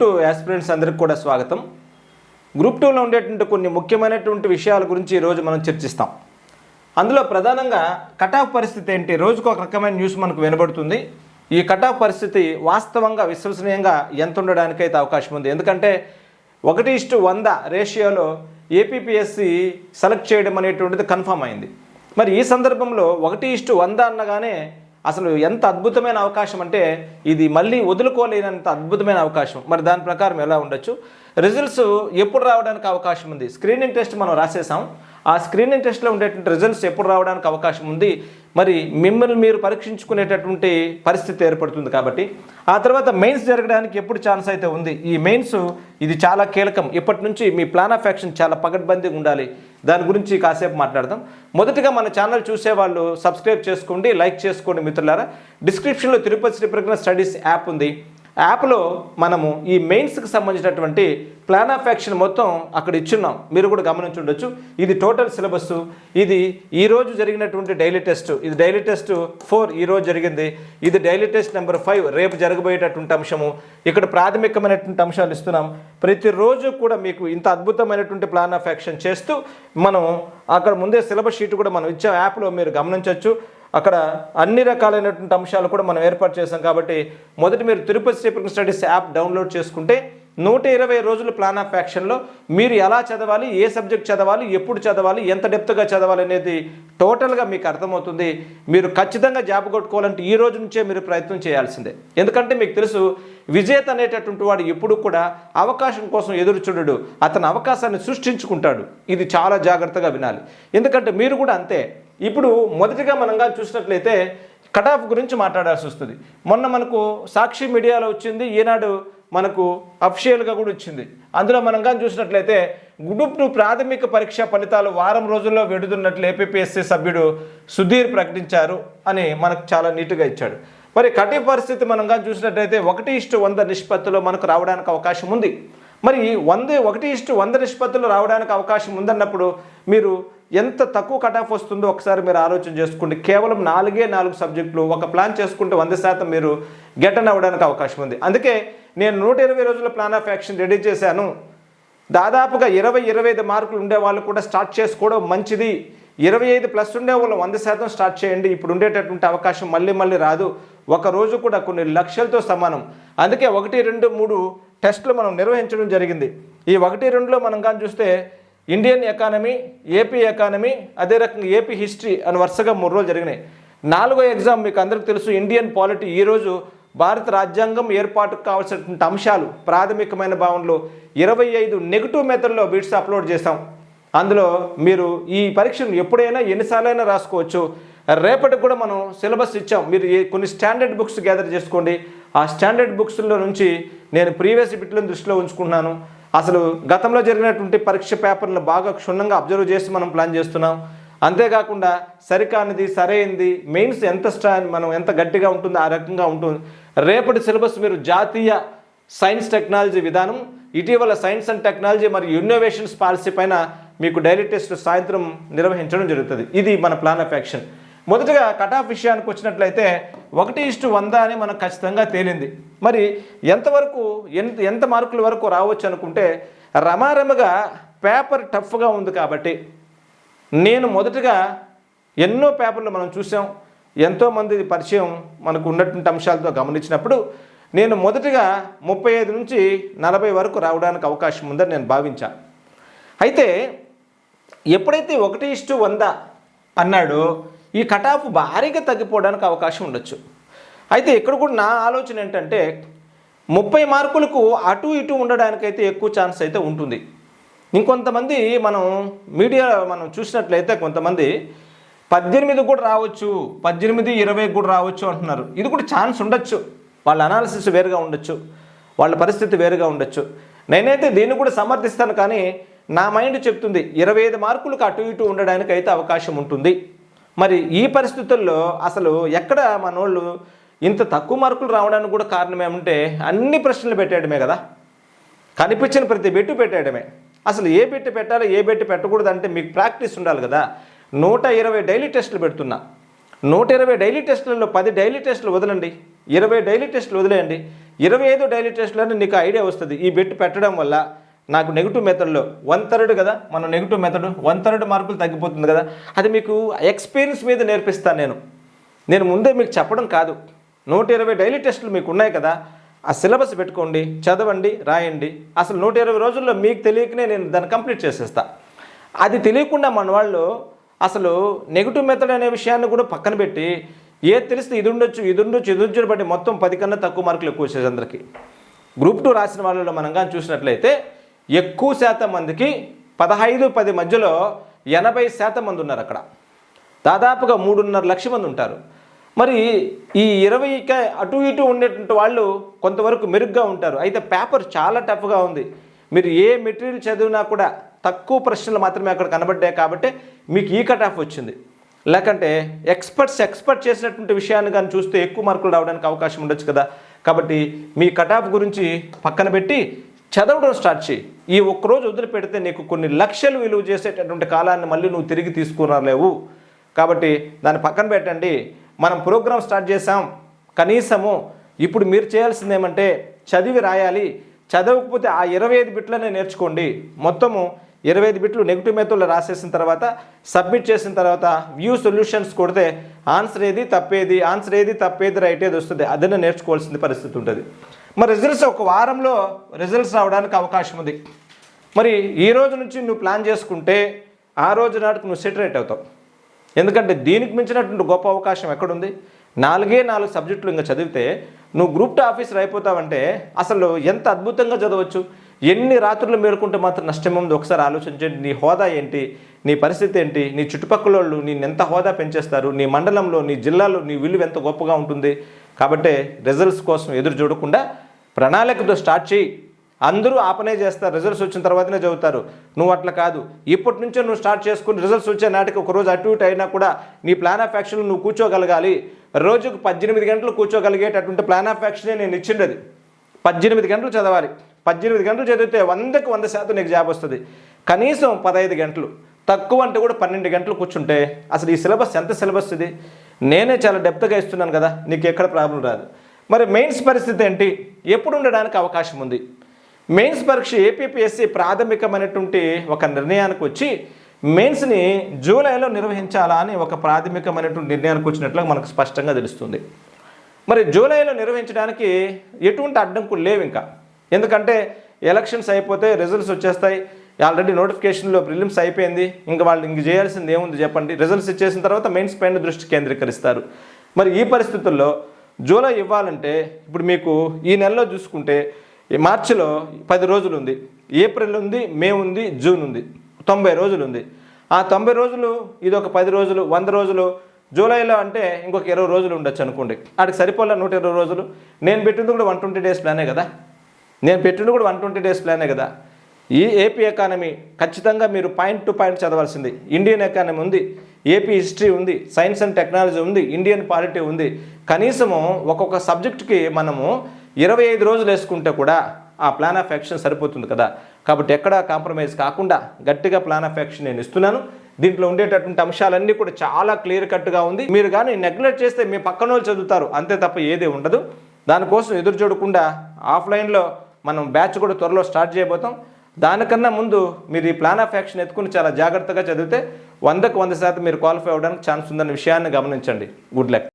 Two aspirants అందరికి కూడా స్వాగతం. గ్రూప్ టూలో ఉండేటువంటి కొన్ని ముఖ్యమైనటువంటి విషయాల గురించి ఈరోజు మనం చర్చిస్తాం. అందులో ప్రధానంగా కటాఫ్ పరిస్థితి ఏంటి? రోజుకు ఒక రకమైన న్యూస్ మనకు వినబడుతుంది. ఈ కటాఫ్ పరిస్థితి వాస్తవంగా విశ్వసనీయంగా ఎంత ఉండడానికైతే అవకాశం ఉంది. ఎందుకంటే ఒకటి ఇష్టు వంద రేషియోలో ఏపీపీఎస్సి సెలెక్ట్ చేయడం అనేటువంటిది కన్ఫర్మ్ అయింది. మరి ఈ సందర్భంలో ఒకటి ఇష్టు వంద అనగానే అసలు ఎంత అద్భుతమైన అవకాశం అంటే ఇది మళ్ళీ వదులుకోలేనంత అద్భుతమైన అవకాశం. మరి దాని ప్రకారం ఎలా ఉండొచ్చు? రిజల్ట్స్ ఎప్పుడు రావడానికి అవకాశం ఉంది? స్క్రీనింగ్ టెస్ట్ మనం రాసేసాం. ఆ స్క్రీనింగ్ టెస్ట్లో ఉండేటువంటి రిజల్ట్స్ ఎప్పుడు రావడానికి అవకాశం ఉంది? మరి మిమ్మల్ని మీరు పరీక్షించుకునేటటువంటి పరిస్థితి ఏర్పడుతుంది కాబట్టి. ఆ తర్వాత మెయిన్స్ జరగడానికి ఎప్పుడు ఛాన్స్ అయితే ఉంది? ఈ మెయిన్స్ ఇది చాలా కీలకం. ఇప్పటి నుంచి మీ ప్లాన్ ఆఫ్ యాక్షన్ చాలా పగడ్బందీగా ఉండాలి. దాని గురించి కాసేపు మాట్లాడదాం. మొదటిగా మన ఛానల్ చూసేవాళ్ళు సబ్స్క్రైబ్ చేసుకోండి లైక్ చేసుకోండి మిత్రులారా. డిస్క్రిప్షన్లో తిరుపతి శ్రీ ప్రజ్ఞ స్టడీస్ యాప్ ఉంది. యాప్లో మనము ఈ మెయిన్స్కి సంబంధించినటువంటి ప్లాన్ ఆఫ్ యాక్షన్ మొత్తం అక్కడ ఇచ్చున్నాం. మీరు కూడా గమనించి ఉండొచ్చు. ఇది టోటల్ సిలబస్ ఇది ఈరోజు జరిగినటువంటి డైలీ టెస్ట్. ఇది డైలీ టెస్ట్ ఫోర్ ఈరోజు జరిగింది. ఇది డైలీ టెస్ట్ నెంబర్ ఫైవ్. రేపు జరగబోయేటటువంటి అంశము. ఇక్కడ ప్రాథమికమైనటువంటి అంశాలు ఇస్తున్నాం. ప్రతిరోజు కూడా మీకు ఇంత అద్భుతమైనటువంటి ప్లాన్ ఆఫ్ యాక్షన్ చేస్తూ మనం అక్కడ ముందే సిలబస్ షీట్ కూడా మనం ఇచ్చాం. యాప్లో మీరు గమనించవచ్చు అక్కడ అన్ని రకాలైనటువంటి అంశాలు కూడా మనం ఏర్పాటు చేసాం కాబట్టి మొదటి మీరు Tirupati Sri Pragna studies app download చేసుకుంటే నూట ఇరవై రోజుల ప్లాన్ ఆఫ్ యాక్షన్లో మీరు ఎలా చదవాలి ఏ సబ్జెక్ట్ చదవాలి ఎప్పుడు చదవాలి ఎంత డెప్త్గా చదవాలి అనేది టోటల్గా మీకు అర్థమవుతుంది. మీరు ఖచ్చితంగా జాబ్ కొట్టుకోవాలంటే ఈ రోజు నుంచే మీరు ప్రయత్నం చేయాల్సిందే. ఎందుకంటే మీకు తెలుసు విజేత అనేటటువంటి వాడు ఎప్పుడు కూడా అవకాశం కోసం ఎదురు చూడడు. అతని అవకాశాన్ని సృష్టించుకుంటాడు. ఇది చాలా జాగ్రత్తగా వినాలి. ఎందుకంటే మీరు కూడా అంతే. ఇప్పుడు మొదటిగా మనంగా చూసినట్లయితే కటాఫ్ గురించి మాట్లాడాల్సి వస్తుంది. మొన్న మనకు సాక్షి మీడియాలో వచ్చింది ఈనాడు మనకు అఫిషియల్గా కూడా వచ్చింది. అందులో మనం కానీ చూసినట్లయితే గ్రూప్ టూ ప్రాథమిక పరీక్ష ఫలితాలు వారం రోజుల్లో వెడుతున్నట్లు ఏపీఎస్సీ సభ్యుడు సుధీర్ ప్రకటించారు అని మనకు చాలా నీట్గా ఇచ్చాడు. మరి కఠిన పరిస్థితి మనం కానీ చూసినట్లయితే ఒకటి ఇష్టు వంద నిష్పత్తిలో మనకు రావడానికి అవకాశం ఉంది. మరి వంద ఒకటి ఇష్టు వంద నిష్పత్తులు రావడానికి అవకాశం ఉందన్నప్పుడు మీరు ఎంత తక్కువ కట్ ఆఫ్ వస్తుందో ఒకసారి మీరు ఆలోచన చేసుకోండి. కేవలం నాలుగే నాలుగు సబ్జెక్టులు ఒక ప్లాన్ చేసుకుంటే వంద శాతం మీరు గెటన్ అవ్వడానికి అవకాశం ఉంది. అందుకే నేను నూట ఇరవై రోజుల ప్లాన్ ఆఫ్ యాక్షన్ రెడీ చేశాను. దాదాపుగా ఇరవై ఇరవై ఐదు మార్కులు ఉండే వాళ్ళు కూడా స్టార్ట్ చేసుకోవడం మంచిది. ఇరవై ఐదు ప్లస్ ఉండే వాళ్ళు వంద శాతం స్టార్ట్ చేయండి. ఇప్పుడు ఉండేటటువంటి అవకాశం మళ్ళీ మళ్ళీ రాదు. ఒక రోజు కూడా కొన్ని లక్షలతో సమానం. అందుకే ఒకటి రెండు మూడు టెస్టులు మనం నిర్వహించడం జరిగింది. ఈ ఒకటి రెండులో మనం కానీ చూస్తే ఇండియన్ ఎకానమీ ఏపీ ఎకానమీ అదే రకంగా ఏపీ హిస్టరీ అని వరుసగా మూడు రోజులు జరిగినాయి. నాలుగో ఎగ్జామ్ మీకు అందరికీ తెలుసు ఇండియన్ పాలిటీ ఈరోజు భారత రాజ్యాంగం ఏర్పాటుకు కావాల్సినటువంటి అంశాలు ప్రాథమికమైన భావనలో ఇరవై ఐదు నెగిటివ్ మెథడ్లో బిట్స్ అప్లోడ్ చేశాం. అందులో మీరు ఈ పరీక్షను ఎప్పుడైనా ఎన్నిసార్లైనా రాసుకోవచ్చు. రేపటికి కూడా మనం సిలబస్ ఇచ్చాం. మీరు కొన్ని స్టాండర్డ్ బుక్స్ గ్యాదర్ చేసుకోండి. ఆ స్టాండర్డ్ బుక్స్లో నుంచి నేను ప్రీవియస్ బిట్లను దృష్టిలో ఉంచుకుంటున్నాను. అసలు గతంలో జరిగినటువంటి పరీక్ష పేపర్లను బాగా క్షుణ్ణంగా అబ్జర్వ్ చేసి మనం ప్లాన్ చేస్తున్నాం. అంతేకాకుండా సరికానిది సరైనది మెయిన్స్ ఎంత స్ట్రా మనం ఎంత గట్టిగా ఉంటుందో ఆ రకంగా ఉంటుంది రేపటి సిలబస్ మీరు జాతీయ సైన్స్ టెక్నాలజీ విధానం ఇటీవల సైన్స్ అండ్ టెక్నాలజీ మరియు ఇన్నోవేషన్స్ పాలసీ పైన మీకు డైలీ టెస్ట్ సాయంత్రం నిర్వహించడం జరుగుతుంది. ఇది మన ప్లాన్ ఆఫ్ యాక్షన్. మొదటగా కటాఫ్ విషయానికి వచ్చినట్లయితే ఒకటి ఇష్టు వంద అని మనకు ఖచ్చితంగా తేలింది. మరి ఎంతవరకు ఎంత ఎంత మార్కుల వరకు రావచ్చు అనుకుంటే రమారమగా పేపర్ టఫ్గా ఉంది కాబట్టి నేను మొదటగా ఎన్నో పేపర్లు మనం చూసాం. ఎంతోమంది పరిచయం మనకు ఉన్నటువంటి అంశాలతో గమనించినప్పుడు నేను మొదటగా ముప్పై ఐదు నుంచి నలభై వరకు రావడానికి అవకాశం ఉందని నేను భావించాను అయితే ఎప్పుడైతే ఒకటి ఇష్టు వంద అన్నాడో ఈ కటాఫ్ భారీగా తగ్గిపోవడానికి అవకాశం ఉండొచ్చు. అయితే ఇక్కడ కూడా నా ఆలోచన ఏంటంటే ముప్పై మార్కులకు అటు ఇటు ఉండడానికైతే ఎక్కువ ఛాన్స్ అయితే ఉంటుంది. ఇంకొంతమంది మనం మీడియా మనం చూసినట్లయితే కొంతమంది పద్దెనిమిది కూడా రావచ్చు పద్దెనిమిది ఇరవై కూడా రావచ్చు అంటున్నారు. ఇది కూడా ఛాన్స్ ఉండొచ్చు. వాళ్ళ అనాలిసిస్ వేరుగా ఉండొచ్చు. వాళ్ళ పరిస్థితి వేరుగా ఉండొచ్చు. నేనైతే దీన్ని కూడా సమర్థిస్తాను కానీ నా మైండ్ చెప్తుంది ఇరవై ఐదు మార్కులకు అటు ఇటు ఉండడానికి అయితే అవకాశం ఉంటుంది. మరి ఈ పరిస్థితుల్లో అసలు ఎక్కడ మనోళ్ళు ఇంత తక్కువ మార్కులు రావడానికి కూడా కారణం ఏమంటే అన్ని ప్రశ్నలు పెట్టేయడమే కదా. కనిపించిన ప్రతి బెట్టు పెట్టేయడమే. అసలు ఏ బెట్టు పెట్టాలి ఏ బెట్టు పెట్టకూడదు అంటే మీకు ప్రాక్టీస్ ఉండాలి కదా. నూట ఇరవై డైలీ టెస్టులు పెడుతున్నా. నూట ఇరవై డైలీ టెస్టులలో పది డైలీ టెస్టులు వదలండి. ఇరవై డైలీ టెస్టులు వదిలేయండి. ఇరవై ఐదు డైలీ అని నీకు ఐడియా వస్తుంది. ఈ బెట్టు పెట్టడం వల్ల నాకు నెగిటివ్ మెథడ్లో వన్ థర్డ్ కదా మన నెగిటివ్ మెథడ్ వన్ థర్డ్ మార్కులు తగ్గిపోతుంది కదా. అది మీకు ఎక్స్పీరియన్స్ మీద నేర్పిస్తాను నేను. నేను ముందే మీకు చెప్పడం కాదు. నూట ఇరవై డైలీ టెస్టులు మీకు ఉన్నాయి కదా ఆ సిలబస్ పెట్టుకోండి చదవండి రాయండి. అసలు నూట ఇరవై రోజుల్లో మీకు తెలియకనే నేను దాన్ని కంప్లీట్ చేసేస్తా. అది తెలియకుండా మన వాళ్ళు అసలు నెగిటివ్ మెథడ్ అనే విషయాన్ని కూడా పక్కన పెట్టి ఏది తెలిస్తే ఇది ఉండొచ్చు ఇది ఉండొచ్చు ఇది ఉండొచ్చు బట్టి మొత్తం పది కన్నా తక్కువ మార్కులు ఎక్కువ వచ్చేసి అందరికీ. గ్రూప్ టూ రాసిన వాళ్ళలో మనం కానీ చూసినట్లయితే ఎక్కువ శాతం మందికి పదహైదు పది మధ్యలో ఎనభై శాతం మంది ఉన్నారు అక్కడ. దాదాపుగా మూడున్నర లక్ష మంది ఉంటారు. మరి ఈ ఇరవైక అటు ఇటు ఉండేటువంటి వాళ్ళు కొంతవరకు మెరుగ్గా ఉంటారు. అయితే పేపర్ చాలా టఫ్గా ఉంది. మీరు ఏ మెటీరియల్ చదివినా కూడా తక్కువ ప్రశ్నలు మాత్రమే అక్కడ కనబడ్డాయి కాబట్టి మీకు ఈ కట్ ఆఫ్ వచ్చింది. లేకంటే ఎక్స్పర్ట్స్ ఎక్స్పర్ట్ చేసినటువంటి విషయాన్ని కానీ చూస్తే ఎక్కువ మార్కులు రావడానికి అవకాశం ఉండొచ్చు కదా. కాబట్టి మీ కట్ ఆఫ్ గురించి పక్కన పెట్టి చదవడం స్టార్ట్ చేయి. ఈ ఒక్కరోజు వదిలిపెడితే నీకు కొన్ని లక్షలు విలువ చేసేటటువంటి కాలాన్ని మళ్ళీ నువ్వు తిరిగి తీసుకురాలేవు. కాబట్టి దాన్ని పక్కన పెట్టండి. మనం ప్రోగ్రామ్ స్టార్ట్ చేసాం కనీసము ఇప్పుడు మీరు చేయాల్సింది ఏమంటే చదివి రాయాలి. చదవకపోతే ఆ ఇరవై ఐదు బిట్లనే నేర్చుకోండి. మొత్తము ఇరవై ఐదు బిట్లు నెగిటివ్ మెథడ్లో రాసేసిన తర్వాత సబ్మిట్ చేసిన తర్వాత వ్యూ సొల్యూషన్స్ కొడితే ఆన్సర్ ఏది తప్పేది ఆన్సర్ ఏది తప్పేది రైట్ ఏది వస్తుంది అదనే నేర్చుకోవాల్సిన పరిస్థితి ఉంటుంది. మరి రిజల్ట్స్ ఒక వారంలో రిజల్ట్స్ రావడానికి అవకాశం ఉంది. మరి ఈ రోజు నుంచి నువ్వు ప్లాన్ చేసుకుంటే ఆ రోజు నాటికి నువ్వు సెటరేట్ అవుతావు. ఎందుకంటే దీనికి మించినటువంటి గొప్ప అవకాశం ఎక్కడుంది? నాలుగే నాలుగు సబ్జెక్టులు ఇంకా చదివితే నువ్వు గ్రూప్ టూ ఆఫీసర్ అయిపోతావంటే అసలు ఎంత అద్భుతంగా చదవచ్చు? ఎన్ని రాత్రులు మేలుకుంటే మాత్రం నష్టం ఉంది ఒకసారి ఆలోచించండి. నీ హోదా ఏంటి? నీ పరిస్థితి ఏంటి? నీ చుట్టుపక్కల వాళ్ళు నేను ఎంత హోదా పెంచేస్తారు? నీ మండలంలో నీ జిల్లాలో నీ విలువ ఎంత గొప్పగా ఉంటుంది? కాబట్టి రిజల్ట్స్ కోసం ఎదురు చూడకుండా ప్రణాళికతో స్టార్ట్ చేయి. అందరూ ఆపనే చేస్తారు. రిజల్ట్స్ వచ్చిన తర్వాతనే చదువుతారు. నువ్వు అట్లా కాదు. ఇప్పటి నుంచే నువ్వు స్టార్ట్ చేసుకుని రిజల్ట్స్ వచ్చే నాటికి ఒక రోజు అటు ఇటు అయినా కూడా నీ ప్లాన్ ఆఫ్ యాక్షన్ నువ్వు కూర్చోగలగాలి. రోజుకు పద్దెనిమిది గంటలు కూర్చోగలిగేటటువంటి ప్లాన్ ఆఫ్ యాక్షనే నేను ఇచ్చిండది. పద్దెనిమిది గంటలు చదవాలి. పద్దెనిమిది గంటలు చదివితే వందకు వంద శాతం నీకు జాబ్ వస్తుంది. కనీసం పదహైదు గంటలు. తక్కువ అంటే కూడా పన్నెండు గంటలు కూర్చుంటే అసలు ఈ సిలబస్ ఎంత సిలబస్ ఇది? నేనే చాలా డెప్త్గా ఇస్తున్నాను కదా. నీకు ఎక్కడ ప్రాబ్లం రాదు. మరి మెయిన్స్ పరిస్థితి ఏంటి? ఎప్పుడు ఉండడానికి అవకాశం ఉంది? మెయిన్స్ పరీక్ష ఏపీపీఎస్సి ప్రాథమికమైనటువంటి ఒక నిర్ణయానికి వచ్చి మెయిన్స్ని జూలైలో నిర్వహించాలా అని ఒక ప్రాథమికమైనటువంటి నిర్ణయానికి వచ్చినట్లుగా మనకు స్పష్టంగా తెలుస్తుంది. మరి జూలైలో నిర్వహించడానికి ఎటువంటి అడ్డంకులు లేవు ఇంకా. ఎందుకంటే ఎలక్షన్స్ అయిపోతే రిజల్ట్స్ వచ్చేస్తాయి. ఆల్రెడీ నోటిఫికేషన్లో ప్రిలిమ్స్ అయిపోయింది. ఇంకా వాళ్ళు ఇంక చేయాల్సింది ఏముంది చెప్పండి. రిజల్ట్స్ ఇచ్చేసిన తర్వాత మెయిన్స్ పైన దృష్టి కేంద్రీకరిస్తారు. మరి ఈ పరిస్థితుల్లో జూలై ఇవ్వాలంటే ఇప్పుడు మీకు ఈ నెలలో చూసుకుంటే మార్చిలో పది రోజులు ఉంది ఏప్రిల్ ఉంది మే ఉంది జూన్ ఉంది. తొంభై రోజులు ఉంది ఆ తొంభై రోజులు ఇది ఒక పది రోజులు వంద రోజులు జూలైలో అంటే ఇంకొక ఇరవై రోజులు ఉండొచ్చు అనుకోండి. ఆడికి సరిపోలే నూట ఇరవై రోజులు. నేను పెట్టింది కూడా వన్ ట్వంటీ డేస్ ప్లానే కదా. నేను పెట్టింది కూడా వన్ ట్వంటీ డేస్ ప్లానే కదా. ఈ ఏపీ ఎకానమీ ఖచ్చితంగా మీరు పాయింట్ టు పాయింట్ చదవాల్సింది. ఇండియన్ ఎకానమీ ఉంది. ఏపీ హిస్టరీ ఉంది సైన్స్ అండ్ టెక్నాలజీ ఉంది ఇండియన్ పాలిటీ ఉంది. కనీసము ఒక్కొక్క సబ్జెక్టుకి మనము ఇరవై ఐదు రోజులు వేసుకుంటే కూడా ఆ ప్లాన్ ఆఫ్ యాక్షన్ సరిపోతుంది కదా. కాబట్టి ఎక్కడా కాంప్రమైజ్ కాకుండా గట్టిగా ప్లాన్ ఆఫ్ యాక్షన్ నేను ఇస్తున్నాను. దీంట్లో ఉండేటటువంటి అంశాలన్నీ కూడా చాలా క్లియర్ కట్గా ఉంది. మీరు కానీ నెగ్లెక్ట్ చేస్తే మీ పక్కన వాళ్ళు చదువుతారు అంతే తప్ప ఏది ఉండదు. దానికోసం ఎదురు చూడకుండా ఆఫ్లైన్లో మనం బ్యాచ్ కూడా త్వరలో స్టార్ట్ చేయబోతాం. దానికన్నా ముందు మీరు ఈ ప్లాన్ ఆఫ్ యాక్షన్ ఎత్తుకుని చాలా జాగ్రత్తగా చదివితే వందకు వంద శాతం మీరు క్వాలిఫై అవ్వడానికి ఛాన్స్ ఉందన్న విషయాన్ని గమనించండి. Good luck.